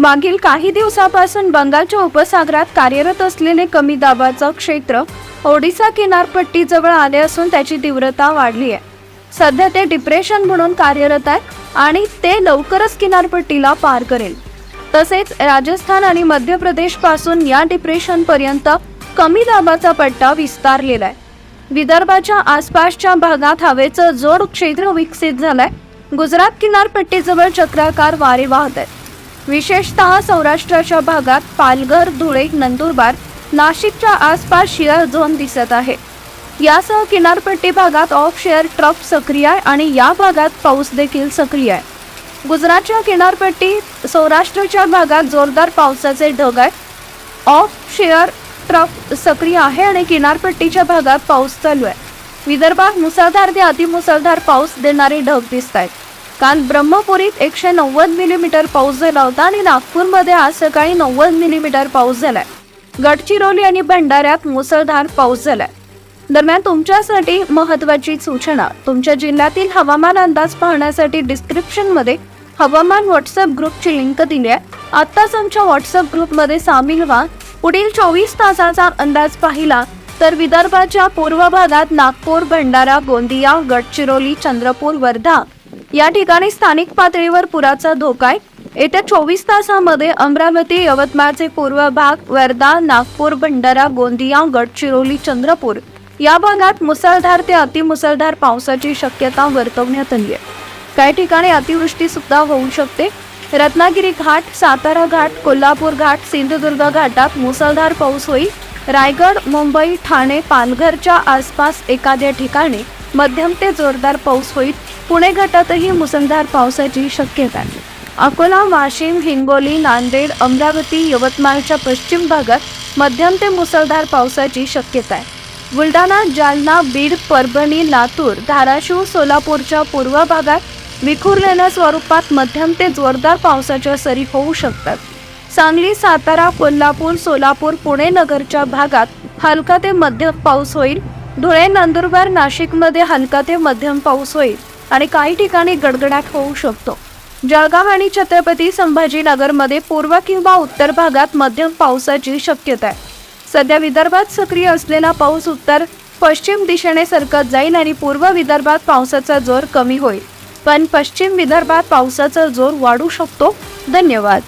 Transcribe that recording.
मागील काही दिवसापासून बंगालच्या उपसागरात कार्यरत असलेले कमी दाबाचं क्षेत्र ओडिसा किनारपट्टीजवळ आले असून त्याची तीव्रता वाढली आहे. सध्या ते डिप्रेशन म्हणून कार्यरत आहे आणि ते लवकरच किनारपट्टीला पार करेल. तसेच राजस्थान आणि मध्य प्रदेशपासून या डिप्रेशन पर्यंत कमी दाबाचा पट्टा विस्तारलेला आहे. विदर्भाच्या आसपासच्या भागात हवेचं जोड क्षेत्र विकसित झालंय. गुजरात किनारपट्टीजवळ चक्राकार वारे वाहत आहेत. विशेषतः सौराष्ट्राच्या भागात पालघर धुळे नंदुरबार नाशिकच्या आसपास शिअर झोन दिसत आहे. यासह किनारपट्टी भागात ऑफ शेअर ट्रफ सक्रिय आहे आणि या भागात पाऊस देखील सक्रिय आहे. गुजरातच्या किनारपट्टी सौराष्ट्रच्या भागात जोरदार पावसाचे ढग आहे ऑफ शेअर ट्रफ सक्रिय आहे आणि किनारपट्टीच्या भागात पाऊस चालू आहे. विदर्भात मुसळधार ते अतिमुसळधार पाऊस देणारे ढग दिसत आहेत. काल ब्रह्मपुरीत एकशे नव्वद मिलीमीटर पाऊस झाला होता आणि नागपूरमध्ये आज सकाळी नव्वद मिलीमीटर पाऊस झालाय. गडचिरोली आणि भंडाऱ्यात मुसळधार पाऊस झालाय. दरम्यान तुमच्यासाठी महत्वाची सूचना तुमच्या जिल्ह्यातील हवामान अंदाज पाहण्यासाठी डिस्क्रिप्शनमध्ये हवामान व्हॉट्सअप ग्रुपची लिंक दिली आहे. आत्ताच आमच्या व्हॉट्सअप ग्रुपमध्ये सामील व्हा. पुढील चोवीस तासाचा अंदाज पाहिला तर विदर्भाच्या पूर्व भागात नागपूर भंडारा गोंदिया गडचिरोली चंद्रपूर वर्धा या ठिकाणी स्थानिक पातळीवर पुराचा धोका आहे. येत्या चोवीस तासामध्ये अमरावती यवतमाळचे पूर्व भाग वर्धा नागपूर भंडारा गोंदिया गडचिरोली चंद्रपूर या भागात मुसळधार ते अतिमुसळधार पावसाची शक्यता वर्तवण्यात आली आहे. काही ठिकाणी अतिवृष्टी सुद्धा होऊ शकते. रत्नागिरी घाट सातारा घाट कोल्हापूर घाट सिंधुदुर्ग घाटात मुसळधार पाऊस होईल. रायगड मुंबई ठाणे पालघरच्या आसपास एखाद्या ठिकाणी मध्यम ते जोरदार पाऊस होईल. पुणे घाटातही मुसळधार पावसाची शक्यता आहे. अकोला वाशिम हिंगोली नांदेड अमरावती यवतमाळच्या पश्चिम भागात मध्यम ते मुसळधार पावसाची शक्यता आहे. बुलढाणा जालना बीड परभणी लातूर धाराशिव सोलापूरच्या पूर्व भागात विखुरलेल्या स्वरूपात मध्यम ते जोरदार पावसाच्या सरी होऊ शकतात. सांगली सातारा कोल्हापूर सोलापूर पुणे नगरच्या भागात हलका ते मध्यम पाऊस होईल. धुळे नंदुरबार नाशिकमध्ये हलका ते मध्यम पाऊस होईल आणि काही ठिकाणी गडगडाट होऊ शकतो. जळगाव आणि छत्रपती संभाजीनगरमध्ये पूर्व किंवा उत्तर भागात मध्यम पावसाची शक्यता आहे. सध्या विदर्भात सक्रिय असलेला पाऊस उत्तर पश्चिम दिशेने सरकत जाईल आणि पूर्व विदर्भात पावसाचा जोर कमी होईल. पण पश्चिम विदर्भात पावसाचा जोर वाढू शकतो. धन्यवाद.